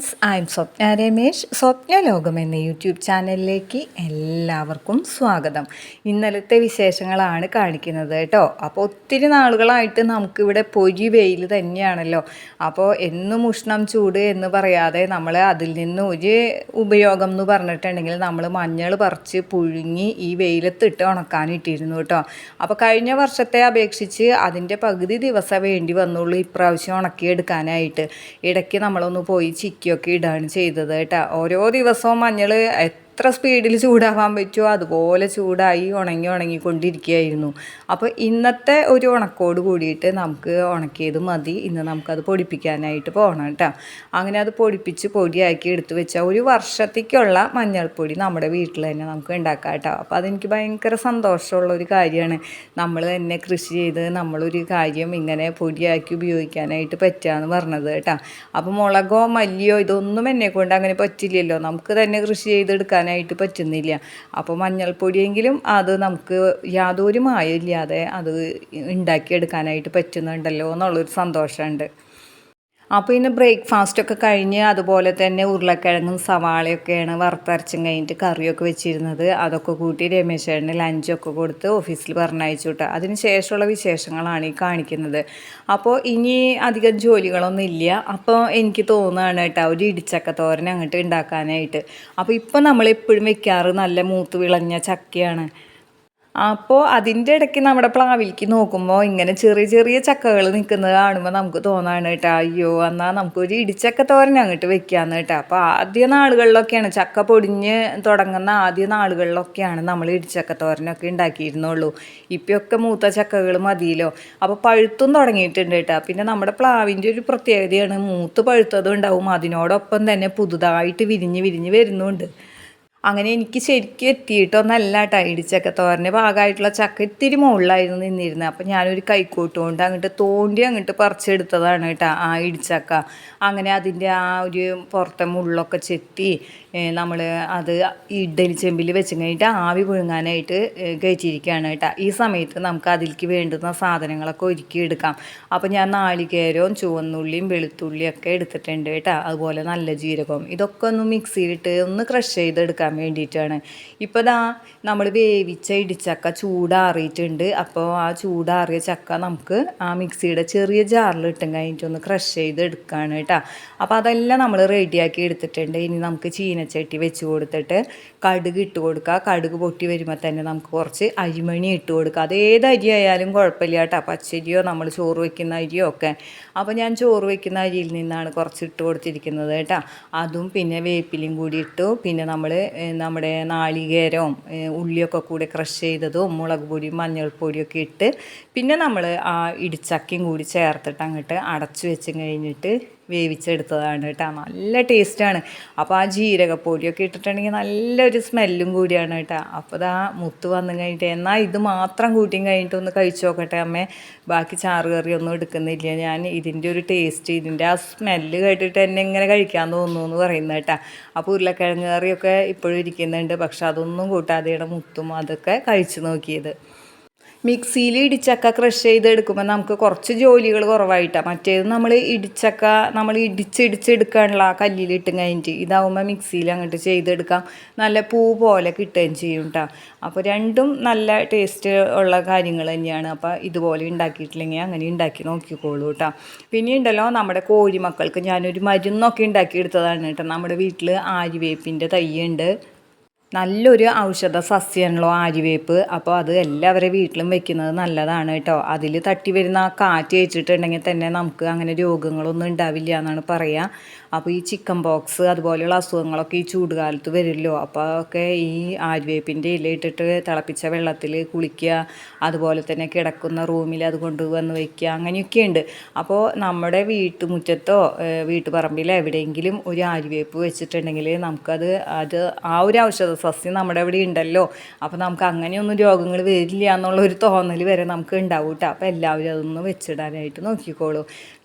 friends I'm Swapna Ramesh Swapna Lokam എന്ന YouTube ചാനലിലേക്ക് എല്ലാവർക്കും സ്വാഗതം. ഇന്നലത്തെ വിശേഷങ്ങളാണ് കാണിക്കുന്നത് കേട്ടോ. അപ്പോൾ ഒത്തിരി നാളുകളായിട്ട് നമുക്കിവിടെ പൊരി വെയിൽ തന്നെയാണല്ലോ. അപ്പോൾ എന്നും ഉഷ്ണം ചൂട് എന്ന് പറയാതെ നമ്മൾ അതിൽ നിന്ന് ഒരു ഉപയോഗം എന്ന് പറഞ്ഞിട്ടുണ്ടെങ്കിൽ നമ്മൾ മഞ്ഞൾ പറിച്ച് പുഴുങ്ങി ഈ വെയിലത്തിട്ട് ഉണക്കാനിട്ടിരുന്നു കേട്ടോ. അപ്പോൾ കഴിഞ്ഞ വർഷത്തെ അപേക്ഷിച്ച് അതിന്റെ പകുതി ദിവസം വേണ്ടി വന്നുള്ളൂ ഇപ്രാവശ്യം ഉണക്കിയെടുക്കാനായിട്ട്. ഇടയ്ക്ക് നമ്മളൊന്ന് പോയി ചിക്കിയൊക്കെ ഇടുകയാണ് ചെയ്തത് കേട്ടോ. ഓരോ ദിവസവും മഞ്ഞൾ എത്ര സ്പീഡിൽ ചൂടാവാൻ പറ്റുമോ അതുപോലെ ചൂടായി ഉണങ്ങി ഉണങ്ങിക്കൊണ്ടിരിക്കുകയായിരുന്നു. അപ്പോൾ ഇന്നത്തെ ഒരു ഉണക്കോട് കൂടിയിട്ട് നമുക്ക് ഉണക്കിയത് മതി. ഇന്ന് നമുക്കത് പൊടിപ്പിക്കാനായിട്ട് പോകണം കേട്ടോ. അങ്ങനെ അത് പൊടിപ്പിച്ച് പൊടിയാക്കി എടുത്തു വെച്ചാൽ ഒരു വർഷത്തേക്കുള്ള മഞ്ഞൾപ്പൊടി നമ്മുടെ വീട്ടിൽ തന്നെ നമുക്ക് ഉണ്ടാക്കാം കേട്ടോ. അപ്പോൾ അതെനിക്ക് ഭയങ്കര സന്തോഷമുള്ള ഒരു കാര്യമാണ്. നമ്മൾ തന്നെ കൃഷി ചെയ്ത് നമ്മളൊരു കാര്യം ഇങ്ങനെ പൊടിയാക്കി ഉപയോഗിക്കാനായിട്ട് പറ്റുകയെന്ന് പറഞ്ഞത് കേട്ടോ. അപ്പോൾ മുളകോ മല്ലിയോ ഇതൊന്നും എന്നെ കൊണ്ട് അങ്ങനെ പറ്റില്ലല്ലോ. നമുക്ക് തന്നെ കൃഷി ചെയ്തെടുക്കാനായിട്ട് പറ്റുന്നില്ല. അപ്പോൾ മഞ്ഞൾപ്പൊടിയെങ്കിലും അത് നമുക്ക് യാതൊരു മായമില്ലാതെ അത് ഉണ്ടാക്കിയെടുക്കാനായിട്ട് പറ്റുന്നുണ്ടല്ലോ എന്നുള്ളൊരു സന്തോഷമുണ്ട്. അപ്പോൾ ഇന്ന് ബ്രേക്ക്ഫാസ്റ്റ് ഒക്കെ കഴിഞ്ഞ് അതുപോലെ തന്നെ ഉരുളക്കിഴങ്ങും സവാളയൊക്കെയാണ് വറുത്തരച്ചും കഴിഞ്ഞിട്ട് കറിയൊക്കെ വെച്ചിരുന്നത്. അതൊക്കെ കൂട്ടി രമേശേട്ടന് ലഞ്ചൊക്കെ കൊടുത്ത് ഓഫീസിൽ പറഞ്ഞയച്ചു വിട്ടു അതിന് ശേഷമുള്ള വിശേഷങ്ങളാണ് ഈ കാണിക്കുന്നത്. അപ്പോൾ ഇനി അധികം ജോലികളൊന്നും ഇല്ല. അപ്പോൾ എനിക്ക് തോന്നുകയാണ് കേട്ടോ ഒരു ഇടിച്ചക്ക തോരൻ അങ്ങോട്ട് ഉണ്ടാക്കാനായിട്ട്. അപ്പോൾ ഇപ്പോൾ നമ്മൾ എപ്പോഴും വെക്കാറ് നല്ല മൂത്ത് വിളഞ്ഞ ചക്കയാണ്. അപ്പോൾ അതിന്റെ ഇടയ്ക്ക് നമ്മുടെ പ്ലാവിലേക്ക് നോക്കുമ്പോൾ ഇങ്ങനെ ചെറിയ ചെറിയ ചക്കകൾ നിൽക്കുന്നത് കാണുമ്പോൾ നമുക്ക് തോന്നാണ് കേട്ടോ അയ്യോ എന്നാൽ നമുക്കൊരു ഇടിച്ചക്ക തോരൻ അങ്ങോട്ട് വെക്കാമെന്ന് കേട്ടോ. അപ്പോൾ ആദ്യ നാളുകളിലൊക്കെയാണ് ചക്ക പൊടിഞ്ഞ് തുടങ്ങുന്ന ആദ്യ നാളുകളിലൊക്കെയാണ് നമ്മൾ ഇടിച്ചക്ക തോരനൊക്കെ ഉണ്ടാക്കിയിരുന്നുള്ളൂ. ഇപ്പോഴൊക്കെ മൂത്ത ചക്കകൾ മതിയല്ലോ. അപ്പോൾ പഴുത്തും തുടങ്ങിയിട്ടുണ്ട് കേട്ടോ. പിന്നെ നമ്മുടെ പ്ലാവിന്റെ ഒരു പ്രത്യേകതയാണ് മൂത്ത് പഴുത്തതും ഉണ്ടാവും. അതിനോടൊപ്പം തന്നെ പുതുതായിട്ട് വിരിഞ്ഞ് വിരിഞ്ഞ് വരുന്നുണ്ട്. അങ്ങനെ എനിക്ക് ശരിക്കും എത്തിയിട്ടൊന്നല്ല കേട്ടോ ഇടിച്ചക്ക തോരന്റെ ഭാഗമായിട്ടുള്ള ചക്ക ഇത്തിരി മുകളിലായിരുന്നു നിന്നിരുന്നത്. അപ്പം ഞാനൊരു കൈക്കോട്ട് കൊണ്ട് അങ്ങോട്ട് തോണ്ടി അങ്ങോട്ട് പറിച്ചെടുത്തതാണ് കേട്ടോ ആ ഇടിച്ചക്ക അങ്ങനെ അതിന്റെ ആ ഒരു പുറത്തെ മുള്ളൊക്കെ ചെത്തി നമ്മൾ അത് ഇഡലി ചെമ്പിൽ വെച്ച് കഴിഞ്ഞിട്ട് ആവി പുഴുങ്ങാനായിട്ട് കയറ്റിയിരിക്കുകയാണ് കേട്ടോ. ഈ സമയത്ത് നമുക്ക് അതിലേക്ക് വേണ്ടുന്ന സാധനങ്ങളൊക്കെ ഒരുക്കി എടുക്കാം. അപ്പോൾ ഞാൻ നാളികേരവും ചുവന്നുള്ളിയും വെളുത്തുള്ളിയും ഒക്കെ എടുത്തിട്ടുണ്ട് കേട്ടോ. അതുപോലെ നല്ല ജീരകവും. ഇതൊക്കെ ഒന്ന് മിക്സിയിലിട്ട് ഒന്ന് ക്രഷ് ചെയ്തെടുക്കാൻ വേണ്ടിയിട്ടാണ്. ഇപ്പോൾ ദാ നമ്മൾ വേവിച്ച ഇടിച്ചക്ക ചൂടാറിയിട്ടുണ്ട്. അപ്പോൾ ആ ചൂടാറിയ ചക്ക നമുക്ക് ആ മിക്സിയുടെ ചെറിയ ജാറിൽ ഇട്ടും കഴിഞ്ഞിട്ട് ഒന്ന് ക്രഷ് ചെയ്ത് എടുക്കുകയാണ് കേട്ടോ. അപ്പോൾ അതെല്ലാം നമ്മൾ റെഡിയാക്കി എടുത്തിട്ടുണ്ട്. ഇനി നമുക്ക് ചീനച്ചട്ടി വെച്ച് കൊടുത്തിട്ട് കടുക് ഇട്ട് കൊടുക്കുക. കടുക് പൊട്ടി വരുമ്പോൾ തന്നെ നമുക്ക് കുറച്ച് അരിമണി ഇട്ട് കൊടുക്കുക. അത് ഏത് അരി ആയാലും കുഴപ്പമില്ല കേട്ടോ. പച്ചരിയോ നമ്മൾ ചോറ് വയ്ക്കുന്ന അരിയോ ഒക്കെ. അപ്പോൾ ഞാൻ ചോറ് വയ്ക്കുന്ന അരിയിൽ നിന്നാണ് കുറച്ച് ഇട്ട് കൊടുത്തിരിക്കുന്നത് കേട്ടോ. അതും പിന്നെ വേപ്പിലും കൂടി ഇട്ടു. പിന്നെ നമ്മൾ നമ്മുടെ നാളികേരവും ഉള്ളിയൊക്കെ കൂടി ക്രഷ് ചെയ്തതും മുളക് പൊടിയും മഞ്ഞൾപ്പൊടിയൊക്കെ ഇട്ട് പിന്നെ നമ്മൾ ആ ഇടിച്ചക്കയും കൂടി ചേർത്തിട്ട് അങ്ങോട്ട് അടച്ചു വെച്ച് കഴിഞ്ഞിട്ട് വേവിച്ചെടുത്തതാണ് കേട്ടോ. നല്ല ടേസ്റ്റാണ്. അപ്പോൾ ആ ജീരകപ്പൊടിയൊക്കെ ഇട്ടിട്ടുണ്ടെങ്കിൽ നല്ലൊരു സ്മെല്ലും കൂടിയാണ് കേട്ടോ. അപ്പോൾ ഇതാ മുത്ത് വന്നു കഴിഞ്ഞിട്ട് എന്നാൽ ഇത് മാത്രം കൂട്ടിയും കഴിഞ്ഞിട്ട് ഒന്ന് കഴിച്ചു നോക്കട്ടെ അമ്മേ. ബാക്കി ചാറ് കറി ഒന്നും എടുക്കുന്നില്ല. ഞാൻ ഇതിന്റെ ഒരു ടേസ്റ്റ് ഇതിന്റെ ആ സ്മെല്ല് കേട്ടിട്ട് എന്നെ ഇങ്ങനെ കഴിക്കാൻ തോന്നുന്നു എന്ന് പറയുന്നത് കേട്ടോ. അപ്പോൾ ഉരുളക്കിഴങ്ങ് കറിയൊക്കെ ഇപ്പോഴും ഇരിക്കുന്നുണ്ട്. പക്ഷെ അതൊന്നും കൂട്ടാതെയുടെ മുത്തും അതൊക്കെ കഴിച്ചു നോക്കിയത്. മിക്സിയിൽ ഇടിച്ചക്ക ക്രഷ് ചെയ്തെടുക്കുമ്പോൾ നമുക്ക് കുറച്ച് ജോലികൾ കുറവായിട്ടാണ് മറ്റേത് നമ്മൾ ഇടിച്ചക്ക നമ്മൾ ഇടിച്ചിടിച്ചെടുക്കാനുള്ള ആ കല്ലിലിട്ട് കഴിഞ്ഞിട്ട് ഇതാവുമ്പോൾ മിക്സിയിൽ അങ്ങോട്ട് ചെയ്തെടുക്കാം. നല്ല പൂ പോലെ കിട്ടുകയും ചെയ്യും കേട്ടോ അപ്പോൾ രണ്ടും നല്ല ടേസ്റ്റ് ഉള്ള കാര്യങ്ങൾ തന്നെയാണ്. അപ്പോൾ ഇതുപോലെ ഉണ്ടാക്കിയിട്ടില്ലെങ്കിൽ അങ്ങനെ ഉണ്ടാക്കി നോക്കിക്കോളൂ കേട്ടോ പിന്നെ ഉണ്ടല്ലോ നമ്മുടെ കോഴിമക്കൾക്ക് ഞാനൊരു മരുന്നൊക്കെ ഉണ്ടാക്കിയെടുത്തതാണ് കേട്ടോ നമ്മുടെ വീട്ടിൽ ആര്യവേപ്പിന്റെ തൈയുണ്ട് നല്ലൊരു ഔഷധ സസ്യമാണല്ലോ ആര്യവേപ്പ്. അപ്പോൾ അത് എല്ലാവരുടെ വീട്ടിലും വെക്കുന്നത് നല്ലതാണ് കേട്ടോ. അതിൽ തട്ടി വരുന്ന ആ കാറ്റ് വെച്ചിട്ടുണ്ടെങ്കിൽ തന്നെ നമുക്ക് അങ്ങനെ രോഗങ്ങളൊന്നും ഉണ്ടാവില്ല എന്നാണ് പറയുക. അപ്പോൾ ഈ ചിക്കൻ ബോക്സ് അതുപോലെയുള്ള അസുഖങ്ങളൊക്കെ ഈ ചൂടുകാലത്ത് വരുമല്ലോ. അപ്പോൾ ഒക്കെ ഈ ആര്യവേപ്പിന്റെ ഇല ഇട്ടിട്ട് തിളപ്പിച്ച വെള്ളത്തിൽ കുളിക്കുക അതുപോലെ തന്നെ കിടക്കുന്ന റൂമിൽ അത് കൊണ്ടുവന്ന് വയ്ക്കുക അങ്ങനെയൊക്കെയുണ്ട് അപ്പോൾ നമ്മുടെ വീട്ടുമുറ്റത്തോ വീട്ടുപറമ്പിലോ എവിടെയെങ്കിലും ഒരു ആര്യവേപ്പ് വെച്ചിട്ടുണ്ടെങ്കിൽ നമുക്കത് അത് ആ ഒരു ഔഷധ സസ്യം നമ്മുടെ ഇവിടെ ഉണ്ടല്ലോ. അപ്പോൾ നമുക്ക് അങ്ങനെയൊന്നും രോഗങ്ങൾ വരില്ല എന്നുള്ള ഒരു തോന്നൽ വരെ നമുക്ക് ഉണ്ടാവും കേട്ടോ അപ്പോൾ എല്ലാവരും അതൊന്ന് വെച്ചിടാനായിട്ട് നോക്കിക്കോളൂ.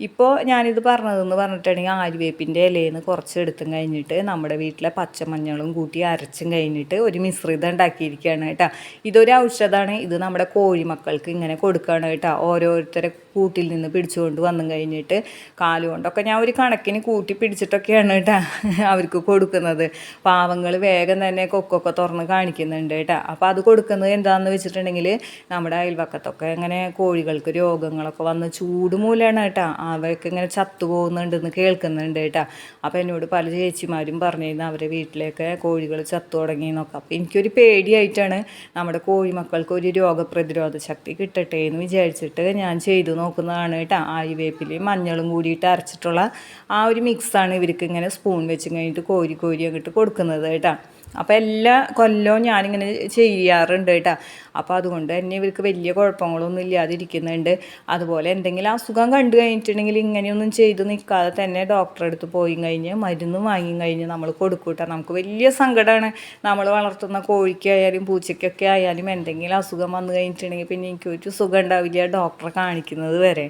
ഇപ്പോൾ ഞാനിത് പറഞ്ഞതെന്ന് പറഞ്ഞിട്ടുണ്ടെങ്കിൽ ആര്യവേപ്പിന്റെ ഇലയിൽ കുറച്ച് എടുത്തും കഴിഞ്ഞിട്ട് നമ്മുടെ വീട്ടിലെ പച്ചമഞ്ഞളും കൂട്ടി അരച്ചും കഴിഞ്ഞിട്ട് ഒരു മിശ്രിതം ഉണ്ടാക്കിയിരിക്കുകയാണ് കേട്ടോ ഇതൊരു ഔഷധമാണ് ഇത് നമ്മുടെ കോഴിമക്കൾക്ക് ഇങ്ങനെ കൊടുക്കുകയാണ് കേട്ടോ ഓരോരുത്തരെ കൂട്ടിൽ നിന്ന് പിടിച്ചുകൊണ്ട് വന്നു കഴിഞ്ഞിട്ട് കാലുകൊണ്ടൊക്കെ ഞാൻ ഒരു കണക്കിന് കൂട്ടി പിടിച്ചിട്ടൊക്കെയാണ് കേട്ടോ അവർക്ക് കൊടുക്കുന്നത്. പാവങ്ങൾ വേഗം തന്നെ കൊക്കൊക്കെ തുറന്ന് കാണിക്കുന്നുണ്ട് കേട്ടോ. അപ്പോൾ അത് കൊടുക്കുന്നത് എന്താണെന്ന് വെച്ചിട്ടുണ്ടെങ്കിൽ നമ്മുടെ അയൽവക്കത്തൊക്കെ ഇങ്ങനെ കോഴികൾക്ക് രോഗങ്ങളൊക്കെ വന്ന് ചൂട് മൂലമാണ് കേട്ടോ. അവയൊക്കെ ഇങ്ങനെ ചത്തു പോകുന്നുണ്ടെന്ന് കേൾക്കുന്നുണ്ട് കേട്ടോ. അപ്പോൾ എന്നോട് പല ചേച്ചിമാരും പറഞ്ഞിരുന്നു അവരെ വീട്ടിലേക്കെ കോഴികൾ ചത്തു തുടങ്ങിയെന്നൊക്കെ അപ്പോൾ എനിക്കൊരു പേടിയായിട്ടാണ് നമ്മുടെ കോഴിമക്കൾക്ക് ഒരു രോഗപ്രതിരോധ ശക്തി കിട്ടട്ടെ എന്ന് വിചാരിച്ചിട്ട് ഞാൻ ചെയ്തു നോക്കുന്നതാണ് കേട്ടോ. ആയുവേപ്പിലയും മഞ്ഞളും കൂടിയിട്ട് അരച്ചിട്ടുള്ള ആ ഒരു മിക്സാണ് ഇവർക്ക് ഇങ്ങനെ സ്പൂൺ വെച്ച് കഴിഞ്ഞിട്ട് കോരി കോരി അങ്ങോട്ട് കൊടുക്കുന്നത് കേട്ടോ. അപ്പോൾ എല്ലാ കൊല്ലവും ഞാനിങ്ങനെ ചെയ്യാറുണ്ട് കേട്ടോ. അപ്പോൾ അതുകൊണ്ട് തന്നെ ഇവർക്ക് വലിയ കുഴപ്പങ്ങളൊന്നും ഇല്ലാതിരിക്കുന്നുണ്ട്. അതുപോലെ എന്തെങ്കിലും അസുഖം കണ്ടു കഴിഞ്ഞിട്ടുണ്ടെങ്കിൽ ഇങ്ങനെയൊന്നും ചെയ്തു നിൽക്കാതെ തന്നെ ഡോക്ടറെ അടുത്ത് പോയി കഴിഞ്ഞ് മരുന്ന് വാങ്ങി കഴിഞ്ഞ് നമ്മൾ കൊടുക്കൂട്ടാ നമുക്ക് വലിയ സങ്കടമാണ് നമ്മൾ വളർത്തുന്ന കോഴിക്കായാലും പൂച്ചയ്ക്കൊക്കെ ആയാലും എന്തെങ്കിലും അസുഖം വന്നു കഴിഞ്ഞിട്ടുണ്ടെങ്കിൽ പിന്നെ എനിക്ക് ഒരു സുഖം ഉണ്ടാവില്ല ഡോക്ടറെ കാണിക്കുന്നത് വരെ.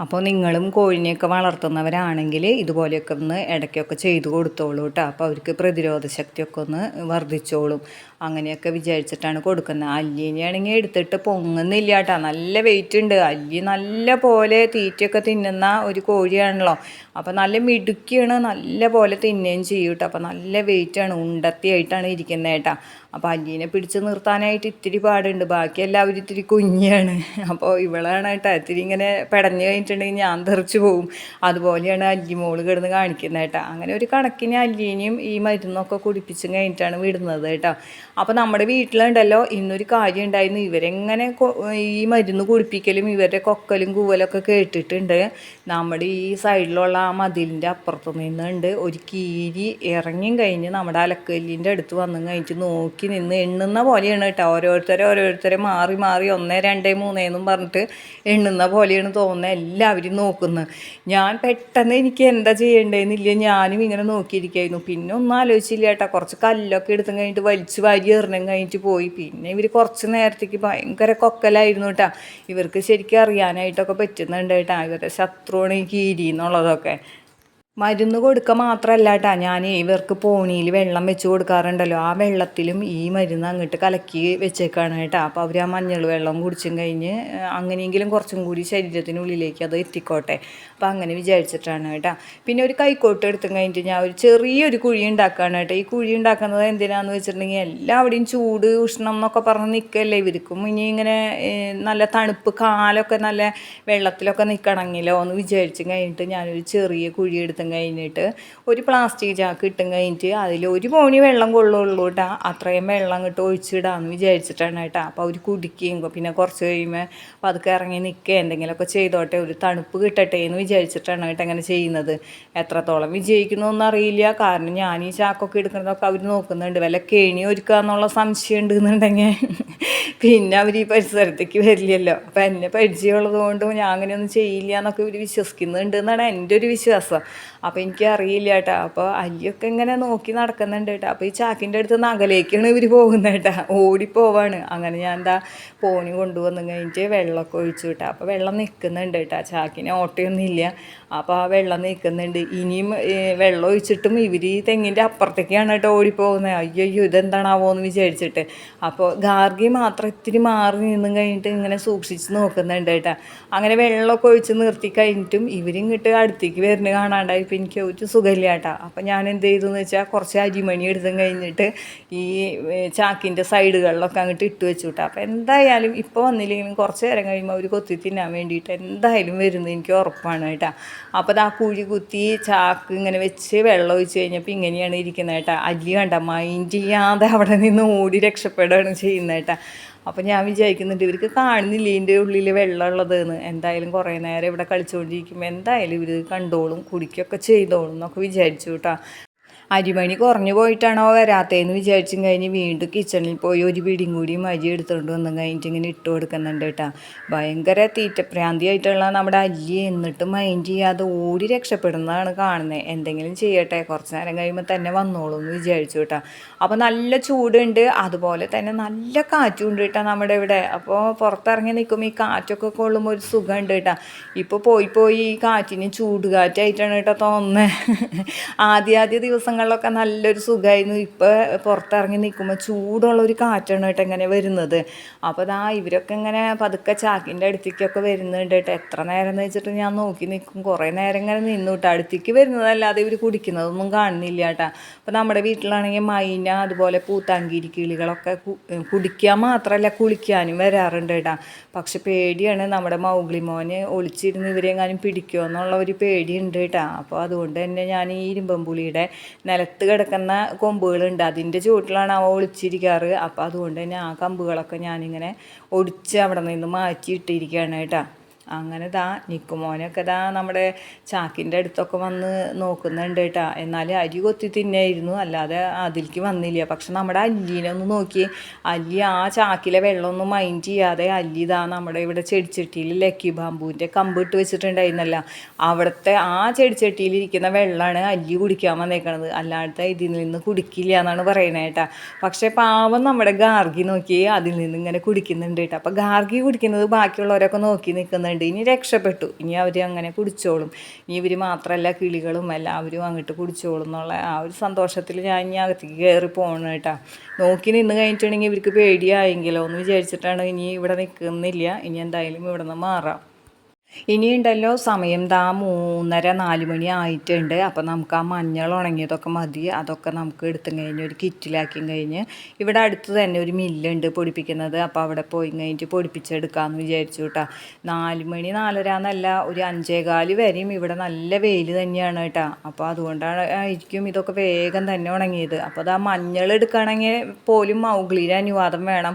അപ്പോൾ നിങ്ങളും കോഴിനെയൊക്കെ വളർത്തുന്നവരാണെങ്കിൽ ഇതുപോലെയൊക്കെ ഒന്ന് ഇടയ്ക്കൊക്കെ ചെയ്തു കൊടുത്തോളൂ കേട്ടോ അപ്പോൾ അവർക്ക് പ്രതിരോധ ശക്തിയൊക്കെ ഒന്ന് വർദ്ധിച്ചോളും. അങ്ങനെയൊക്കെ വിചാരിച്ചിട്ടാണ് കൊടുക്കുന്നത്. അല്ലിനെയാണെങ്കിൽ എടുത്തിട്ട് പൊങ്ങുന്നില്ല കേട്ടോ നല്ല വെയിറ്റ് ഉണ്ട്. അല്ലി നല്ല പോലെ തീറ്റയൊക്കെ തിന്നുന്ന ഒരു കോഴിയാണല്ലോ. അപ്പോൾ നല്ല മിടുക്കിയാണ് നല്ല പോലെ തിന്നുകയും ചെയ്യും കേട്ടോ അപ്പോൾ നല്ല വെയിറ്റാണ് ഉണ്ടത്തിയായിട്ടാണ് ഇരിക്കുന്നത് കേട്ടോ. അപ്പോൾ അല്ലീനെ പിടിച്ച് നിർത്താനായിട്ട് ഇത്തിരി പാടുണ്ട്. ബാക്കി എല്ലാവരും ഇത്തിരി കുഞ്ഞാണ്. അപ്പോൾ ഇവളാണ് കേട്ടോ. ഇത്തിരി ഇങ്ങനെ പെടഞ്ഞു കഴിഞ്ഞിട്ടുണ്ടെങ്കിൽ ഞാൻ തെറിച്ച് പോവും. അതുപോലെയാണ് അല്ലി മോൾ കിടന്ന് കാണിക്കുന്നത് കേട്ടോ. അങ്ങനെ ഒരു കണക്കിന് അല്ലീനെയും ഈ മരുന്നൊക്കെ കുടിപ്പിച്ചും കഴിഞ്ഞിട്ടാണ് വിടുന്നത് കേട്ടോ. അപ്പോൾ നമ്മുടെ വീട്ടിലുണ്ടല്ലോ ഇന്നൊരു കാര്യം ഉണ്ടായിരുന്നു ഇവരെങ്ങനെ ഈ മരുന്ന് കുടിപ്പിക്കലും ഇവരുടെ കൊക്കലും കൂവലൊക്കെ കേട്ടിട്ടുണ്ട്. നമ്മുടെ ഈ സൈഡിലുള്ള ആ മതിലിന്റെ അപ്പുറത്ത് നിന്നുണ്ട്. ഒരു കീരി ഇറങ്ങിയും കഴിഞ്ഞ് നമ്മുടെ അലക്കല്ലിന്റെ അടുത്ത് വന്ന് കഴിഞ്ഞിട്ട് നോക്കി നിന്ന് എണ്ണുന്ന പോലെയാണ് കേട്ടോ. ഓരോരുത്തരെ ഓരോരുത്തരെ മാറി മാറി ഒന്ന് രണ്ട് മൂന്ന് എന്നും പറഞ്ഞിട്ട് എണ്ണുന്ന പോലെയാണ് തോന്നുന്നത്. എല്ലാവരും നോക്കുന്നത് ഞാൻ പെട്ടെന്ന് എനിക്ക് എന്താ ചെയ്യേണ്ടതെന്നില്ല. ഞാനും ഇങ്ങനെ നോക്കിയിരിക്കായിരുന്നു. പിന്നെ ഒന്നും ആലോചിച്ചില്ല കേട്ടോ. കുറച്ച് കല്ലൊക്കെ എടുത്തും കഴിഞ്ഞിട്ട് വലിച്ചു വാരി എറിഞ്ഞും കഴിഞ്ഞിട്ട് പോയി. പിന്നെ ഇവർ കുറച്ച് നേരത്തേക്ക് ഭയങ്കര കൊക്കലായിരുന്നു കേട്ടോ. ഇവർക്ക് ശരിക്കും അറിയാനായിട്ടൊക്കെ പറ്റുന്നുണ്ട് കേട്ടോ. ഇവരുടെ ശത്രുവാണ് ഈ കീരി എന്നുള്ളതൊക്കെ. മരുന്ന് കൊടുക്കുക മാത്രമല്ല കേട്ടാ. ഞാൻ ഇവർക്ക് പോണിയിൽ വെള്ളം വെച്ച് കൊടുക്കാറുണ്ടല്ലോ. ആ വെള്ളത്തിലും ഈ മരുന്ന് അങ്ങോട്ട് കലക്കി വെച്ചേക്കാണ് കേട്ടോ. അപ്പോൾ അവർ ആ മഞ്ഞൾ വെള്ളം കുടിച്ചും കഴിഞ്ഞ് അങ്ങനെയെങ്കിലും കുറച്ചും കൂടി ശരീരത്തിനുള്ളിലേക്ക് അത് എത്തിക്കോട്ടെ. അപ്പോൾ അങ്ങനെ വിചാരിച്ചിട്ടാണ് കേട്ടോ. പിന്നെ ഒരു കൈക്കോട്ട് എടുത്തും കഴിഞ്ഞിട്ട് ഞാൻ ഒരു ചെറിയൊരു കുഴി ഉണ്ടാക്കുകയാണ് കേട്ടോ. ഈ കുഴി ഉണ്ടാക്കുന്നത് എന്തിനാന്ന് വെച്ചിട്ടുണ്ടെങ്കിൽ എല്ലാവിടെയും ചൂട് ഉഷ്ണം എന്നൊക്കെ പറഞ്ഞ് നിൽക്കല്ലേ ഇവർക്കും. ഇനി ഇങ്ങനെ നല്ല തണുപ്പ് കാലൊക്കെ നല്ല വെള്ളത്തിലൊക്കെ നിൽക്കണമെങ്കിലോ എന്ന് വിചാരിച്ചു കഴിഞ്ഞിട്ട് ഞാനൊരു ചെറിയ കുഴി എടുത്തും കഴിഞ്ഞിട്ട് ഒരു പ്ലാസ്റ്റിക് ചാക്ക് ഇട്ടും കഴിഞ്ഞിട്ട് അതിൽ ഒരു മോണി വെള്ളം കൊള്ളുള്ളൂ കേട്ടോ. അത്രയും വെള്ളം അങ്ങോട്ട് ഒഴിച്ചിടാമെന്ന് വിചാരിച്ചിട്ടാണ് കേട്ടോ. അപ്പോൾ അവർ കുടിക്കുകയും പിന്നെ കുറച്ച് കഴിയുമ്പോൾ അപ്പോൾ അതൊക്കെ ഇറങ്ങി നിൽക്കുക എന്തെങ്കിലുമൊക്കെ ചെയ്തോട്ടെ. ഒരു തണുപ്പ് കിട്ടട്ടെ എന്ന് വിചാരിച്ചിട്ടാണ് കേട്ടോ അങ്ങനെ ചെയ്യുന്നത്. എത്രത്തോളം വിജയിക്കുന്നൊന്നും അറിയില്ല. കാരണം ഞാൻ ഈ ചാക്കൊക്കെ എടുക്കുന്നതൊക്കെ അവർ നോക്കുന്നുണ്ട്. വല്ല കേണി ഒരുക്കുക എന്നുള്ള സംശയം ഉണ്ടെന്നുണ്ടെങ്കിൽ പിന്നെ അവർ ഈ പരിസരത്തേക്ക് വരില്ലല്ലോ. അപ്പം എന്നെ പരിചയമുള്ളത് കൊണ്ടും ഞാൻ അങ്ങനെയൊന്നും ചെയ്യില്ല എന്നൊക്കെ ഇവർ വിശ്വസിക്കുന്നുണ്ട് എന്നാണ് എന്റെ ഒരു വിശ്വാസം. അപ്പോൾ എനിക്ക് അറിയില്ല കേട്ടോ. അപ്പോൾ അല്ലിയൊക്കെ ഇങ്ങനെ നോക്കി നടക്കുന്നുണ്ട് കേട്ടോ. അപ്പോൾ ഈ ചാക്കിന്റെ അടുത്ത് നഗലേക്കാണ് ഇവർ പോകുന്നത് കേട്ടോ. ഓടിപ്പോവാണ് അങ്ങനെ ഞാൻ എന്താ പോണി കൊണ്ടുവന്നു കഴിഞ്ഞിട്ട് വെള്ളമൊക്കെ ഒഴിച്ചു കേട്ടോ അപ്പോൾ വെള്ളം നിൽക്കുന്നുണ്ട് കേട്ടോ. ചാക്കിനെ ഓട്ടയൊന്നും ഇല്ല അപ്പോൾ ആ വെള്ളം നിൽക്കുന്നുണ്ട്. ഇനിയും വെള്ളം ഒഴിച്ചിട്ടും ഇവർ ഈ തെങ്ങിന്റെ അപ്പുറത്തേക്കാണ് കേട്ടോ ഓടിപ്പോകുന്നത് അയ്യോ ഇതെന്താണാവോ എന്ന് വിചാരിച്ചിട്ട്. അപ്പോൾ ഗാർഗി മാത്രം ഇത്തിരി മാറി നിന്നും കഴിഞ്ഞിട്ട് ഇങ്ങനെ സൂക്ഷിച്ച് നോക്കുന്നുണ്ട് കേട്ടോ. അങ്ങനെ വെള്ളമൊക്കെ ഒഴിച്ച് നിർത്തി കഴിഞ്ഞിട്ടും ഇവരിങ്ങോട്ട് അടുത്തേക്ക് വരുന്നത് കാണാണ്ടായി. ഇപ്പം എനിക്ക് ഒരു സുഖമില്ല കേട്ടോ. അപ്പം ഞാൻ എന്ത് ചെയ്തു എന്ന് വെച്ചാൽ കുറച്ച് അരിമണി എടുത്തും കഴിഞ്ഞിട്ട് ഈ ചാക്കിന്റെ സൈഡുകളിലൊക്കെ അങ്ങോട്ട് ഇട്ട് വെച്ചു കേട്ടോ അപ്പോൾ എന്തായാലും ഇപ്പോൾ വന്നില്ലെങ്കിലും കുറച്ച് നേരം കഴിയുമ്പോൾ അവർ കൊത്തി തിന്നാൻ വേണ്ടിയിട്ട് എന്തായാലും വരുന്നത് എനിക്ക് ഉറപ്പാണ് കേട്ടോ. അപ്പോൾ അത് ആ കുഴി കുത്തി ചാക്ക് ഇങ്ങനെ വെച്ച് വെള്ളം ഒഴിച്ച് കഴിഞ്ഞപ്പോൾ ഇങ്ങനെയാണ് ഇരിക്കുന്നത് കേട്ടോ. അല്ലി കണ്ട മൈൻഡ് ചെയ്യാതെ അവിടെ നിന്ന് ഓടി രക്ഷപ്പെടുകയാണ് ചെയ്യുന്നത് കേട്ടോ. അപ്പോൾ ഞാൻ വിചാരിക്കുന്നുണ്ട് ഇവർക്ക് കാണുന്നില്ല ഇതിന്റെ ഉള്ളിൽ വെള്ളമുള്ളതെന്ന്. എന്തായാലും കുറേ നേരം ഇവിടെ കളിച്ചുകൊണ്ടിരിക്കുമ്പോൾ എന്തായാലും ഇവർ കണ്ടോളും കുടിക്കുകയൊക്കെ ചെയ്തോളും എന്നൊക്കെ വിചാരിച്ചു കേട്ടോ. അരിമണി കുറഞ്ഞു പോയിട്ടാണോ വരാത്തതെന്ന് വിചാരിച്ചും കഴിഞ്ഞ് വീണ്ടും കിച്ചണിൽ പോയി ഒരു പിടിയും കൂടി അരി എടുത്തുകൊണ്ട് വന്നു കഴിഞ്ഞിട്ട് ഇങ്ങനെ ഇട്ട് കൊടുക്കുന്നുണ്ട് കേട്ടോ. ഭയങ്കര തീറ്റപ്രാന്തിയായിട്ടുള്ള നമ്മുടെ അല്ലി എന്നിട്ട് മൈൻഡ് ചെയ്യാതെ ഓടി രക്ഷപ്പെടുന്നതാണ് കാണുന്നത് എന്തെങ്കിലും ചെയ്യട്ടെ കുറച്ച് നേരം കഴിയുമ്പോൾ തന്നെ വന്നോളൂ എന്ന് വിചാരിച്ചു കേട്ടോ. അപ്പോൾ നല്ല ചൂടുണ്ട് അതുപോലെ തന്നെ നല്ല കാറ്റുണ്ട് കേട്ടോ നമ്മുടെ ഇവിടെ. അപ്പോൾ പുറത്തിറങ്ങി നിൽക്കുമ്പോൾ ഈ കാറ്റൊക്കെ കൊള്ളുമ്പോൾ ഒരു സുഖമുണ്ട് കേട്ടോ. ഇപ്പോൾ പോയി പോയി ഈ കാറ്റിന് ചൂട് കാറ്റായിട്ടാണ് കേട്ടോ തോന്നുന്നത് ആദ്യ ആദ്യ ദിവസങ്ങളിലൊക്കെ നല്ലൊരു സുഖമായിരുന്നു ഇപ്പോൾ പുറത്തിറങ്ങി നിൽക്കുമ്പോൾ ചൂടുള്ള ഒരു കാറ്റാണ് കേട്ടോ ഇങ്ങനെ വരുന്നത്. അപ്പോൾ ദാ ഇവരൊക്കെ ഇങ്ങനെ പതുക്കെ ചാക്കിന്റെ അടുത്തേക്കൊക്കെ വരുന്നുണ്ട് കേട്ടോ. എത്ര നേരം എന്ന് വെച്ചിട്ട് ഞാൻ നോക്കി നിൽക്കും കുറേ നേരം ഇങ്ങനെ നിന്നു കേട്ടോ. അടുത്തേക്ക് വരുന്നതല്ലാതെ ഇവർ കുടിക്കുന്നതൊന്നും കാണുന്നില്ല കേട്ടോ. അപ്പോൾ നമ്മുടെ വീട്ടിലാണെങ്കിൽ മൈന അതുപോലെ പൂത്താങ്കിരി കിളികളൊക്കെ കുടിക്കാൻ മാത്രമല്ല കുളിക്കാനും വരാറുണ്ട് കേട്ടോ. പക്ഷെ പേടിയാണ് നമ്മുടെ മൗഗ്ലി മോന് ഒളിച്ചിരുന്ന് ഇവരെങ്ങാനും പിടിക്കുമോ എന്നുള്ള ഒരു പേടിയുണ്ട് കേട്ടോ. അപ്പോൾ അതുകൊണ്ട് തന്നെ ഞാൻ ഈ ഇരുമ്പമ്പുളിയുടെ നിലത്ത് കിടക്കുന്ന കൊമ്പുകളുണ്ട്. അതിന്റെ ചുവട്ടിലാണ് അവ ഒളിച്ചിരിക്കാറ്. അപ്പോൾ അതുകൊണ്ട് തന്നെ ആ കമ്പുകളൊക്കെ ഞാനിങ്ങനെ ഒടിച്ച് അവിടെ നിന്ന് മാറ്റി ഇട്ടിരിക്കുകയാണ് കേട്ടോ. അങ്ങനെ ദാ നിക്കുമോനൊക്കെ ദാ നമ്മുടെ ചാക്കിന്റെ അടുത്തൊക്കെ വന്ന് നോക്കുന്നുണ്ട് കേട്ടാ. എന്നാൽ അരി കൊത്തി തിന്നായിരുന്നു. അല്ലാതെ അതിലേക്ക് വന്നില്ല. പക്ഷെ നമ്മുടെ അല്ലീനെ ഒന്ന് നോക്കി. അല്ലി ആ ചാക്കിലെ വെള്ളമൊന്നും മൈൻഡ് ചെയ്യാതെ അല്ലി ദാ നമ്മുടെ ഇവിടെ ചെടിച്ചട്ടിയിൽ ലക്കി ബാമ്പുവിന്റെ കമ്പ് ഇട്ട് വെച്ചിട്ടുണ്ടായിരുന്നല്ല. അവിടുത്തെ ആ ചെടിച്ചട്ടിയിൽ ഇരിക്കുന്ന വെള്ളമാണ് അല്ലി കുടിക്കാൻ വന്നേക്കണത്. അല്ലാതെ ഇതിൽ നിന്ന് കുടിക്കില്ല എന്നാണ് പറയുന്നത് കേട്ടാ. പക്ഷേ പാവം നമ്മുടെ ഗാർഗി നോക്കി അതിൽ നിന്ന് ഇങ്ങനെ കുടിക്കുന്നുണ്ട് കേട്ടോ. അപ്പോൾ ഗാർഗി കുടിക്കുന്നത് ബാക്കിയുള്ളവരൊക്കെ നോക്കി നിൽക്കുന്നുണ്ട്. ഇനി രക്ഷപ്പെട്ടു. ഇനി അവർ അങ്ങനെ കുടിച്ചോളും. ഇനി ഇവർ മാത്രമല്ല കിളികളും എല്ലാവരും അങ്ങോട്ട് കുടിച്ചോളും എന്നുള്ള ആ ഒരു സന്തോഷത്തിൽ ഞാൻ ഇനി അകത്തേക്ക് കയറി പോകണം കേട്ടോ. നോക്കി നിന്ന് കഴിഞ്ഞിട്ടുണ്ടെങ്കിൽ ഇവർക്ക് പേടിയായെങ്കിലോ എന്ന് വിചാരിച്ചിട്ടാണ് ഇനി ഇവിടെ നിൽക്കുന്നില്ല. ഇനി എന്തായാലും ഇവിടെ നിന്ന് മാറാം. ഇനിയുണ്ടല്ലോ സമയം ദാ മൂന്നര നാല് മണി ആയിട്ടുണ്ട്. അപ്പോൾ നമുക്ക് ആ മഞ്ഞൾ ഉണങ്ങിയതൊക്കെ മതി. അതൊക്കെ നമുക്ക് എടുത്തും കഴിഞ്ഞ് ഒരു കിറ്റിലാക്കി കഴിഞ്ഞ് ഇവിടെ അടുത്ത് തന്നെ ഒരു മില്ലുണ്ട് പൊടിപ്പിക്കുന്നത്. അപ്പോൾ അവിടെ പോയി കഴിഞ്ഞിട്ട് പൊടിപ്പിച്ചെടുക്കാമെന്ന് വിചാരിച്ചു കേട്ടോ നാല് മണി നാലര എന്നല്ല ഒരു അഞ്ചേകാൽ വരെയും ഇവിടെ നല്ല വെയിൽ തന്നെയാണ് കേട്ടോ അപ്പോൾ അതുകൊണ്ടാണ് ആയിരിക്കും ഇതൊക്കെ വേഗം തന്നെ ഉണങ്ങിയത്. അപ്പോൾ അത് ആ മഞ്ഞൾ എടുക്കുകയാണെങ്കിൽ പോലും മൗഗ്ലിയുടെ അനുവാദം വേണം.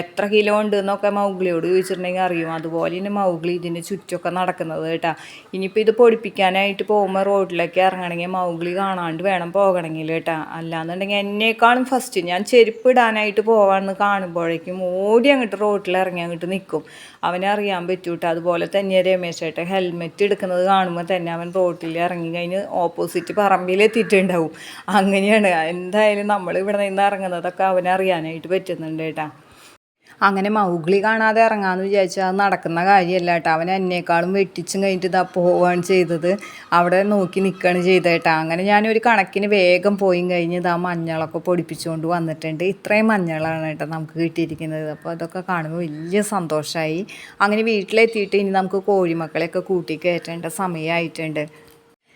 എത്ര കിലോ ഉണ്ട് എന്നൊക്കെ മൗഗ്ലിയോട് ചോദിച്ചിട്ടുണ്ടെങ്കിൽ അറിയും. അതുപോലെ തന്നെ മൗഗ്ലി ഇതിന്റെ ചുറ്റൊക്കെ നടക്കുന്നത് കേട്ടോ. ഇനിയിപ്പോൾ ഇത് പൊടിപ്പിക്കാനായിട്ട് പോകുമ്പോൾ റോഡിലേക്ക് ഇറങ്ങണമെങ്കിൽ മൗഗ്ലി കാണാണ്ട് വേണം പോകണമെങ്കിൽ കേട്ടോ. അല്ലാന്നുണ്ടെങ്കിൽ എന്നേക്കാളും ഫസ്റ്റ് ഞാൻ ചെരുപ്പ് ഇടാനായിട്ട് പോകാമെന്ന് കാണുമ്പോഴേക്കും ഓടി അങ്ങോട്ട് റോഡിൽ ഇറങ്ങി അങ്ങോട്ട് നിൽക്കും അവനെ അറിയാൻ പറ്റൂട്ടോ. അതുപോലെ തന്നെ രമേശ് ചേട്ടൻ ഹെൽമെറ്റ് എടുക്കുന്നത് കാണുമ്പോൾ തന്നെ അവൻ റോഡിൽ ഇറങ്ങി കഴിഞ്ഞ് ഓപ്പോസിറ്റ് പറമ്പിൽ എത്തിയിട്ടുണ്ടാവും. അങ്ങനെയാണ്. എന്തായാലും നമ്മൾ ഇവിടെ നിന്ന് ഇറങ്ങുന്നതൊക്കെ അവനറിയാനായിട്ട് പറ്റുന്നുണ്ട് കേട്ടോ. അങ്ങനെ മൗഗ്ലി കാണാതെ ഇറങ്ങാമെന്ന് വിചാരിച്ചാൽ അത് നടക്കുന്ന കാര്യമല്ല കേട്ടോ. അവൻ എന്നേക്കാളും വെട്ടിച്ചും കഴിഞ്ഞിട്ട് ഇതാ പോവുകയാണ് ചെയ്തത്. അവിടെ നോക്കി നിൽക്കുകയാണ് ചെയ്തത് കേട്ടോ. അങ്ങനെ ഞാനൊരു കണക്കിന് വേഗം പോയി കഴിഞ്ഞ് ഇതാ മഞ്ഞളൊക്കെ പൊടിപ്പിച്ചുകൊണ്ട് വന്നിട്ടുണ്ട്. ഇത്രയും മഞ്ഞളാണ് കേട്ടോ നമുക്ക് കിട്ടിയിരിക്കുന്നത്. അപ്പോൾ അതൊക്കെ കാണുമ്പോൾ വലിയ സന്തോഷമായി അങ്ങനെ വീട്ടിലെത്തിയിട്ട് ഇനി നമുക്ക് കോഴിമക്കളെയൊക്കെ കൂട്ടി കയറ്റേണ്ട സമയമായിട്ടുണ്ട്.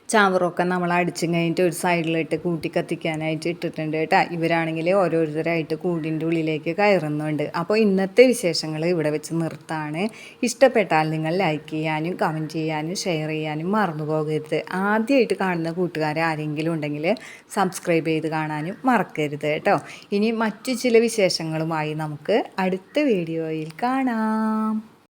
ചാവറൊക്കെ നമ്മൾ അടിച്ചും കഴിഞ്ഞിട്ട് ഒരു സൈഡിലിട്ട് കൂട്ടി കത്തിക്കാനായിട്ട് ഇട്ടിട്ടുണ്ട് കേട്ടോ. ഇവരാണെങ്കിൽ ഓരോരുത്തരായിട്ട് കൂടിന്റെ ഉള്ളിലേക്ക് കയറുന്നുണ്ട്. അപ്പോൾ ഇന്നത്തെ വിശേഷങ്ങൾ ഇവിടെ വെച്ച് നിർത്താണ്. ഇഷ്ടപ്പെട്ടാൽ നിങ്ങൾ ലൈക്ക് ചെയ്യാനും കമന്റ് ചെയ്യാനും ഷെയർ ചെയ്യാനും മറന്നു പോകരുത്. ആദ്യമായിട്ട് കാണുന്ന കൂട്ടുകാരെ ആരെങ്കിലും ഉണ്ടെങ്കിൽ സബ്സ്ക്രൈബ് ചെയ്ത് കാണാനും മറക്കരുത് കേട്ടോ. ഇനി മറ്റു ചില വിശേഷങ്ങളുമായി നമുക്ക് അടുത്ത വീഡിയോയിൽ കാണാം.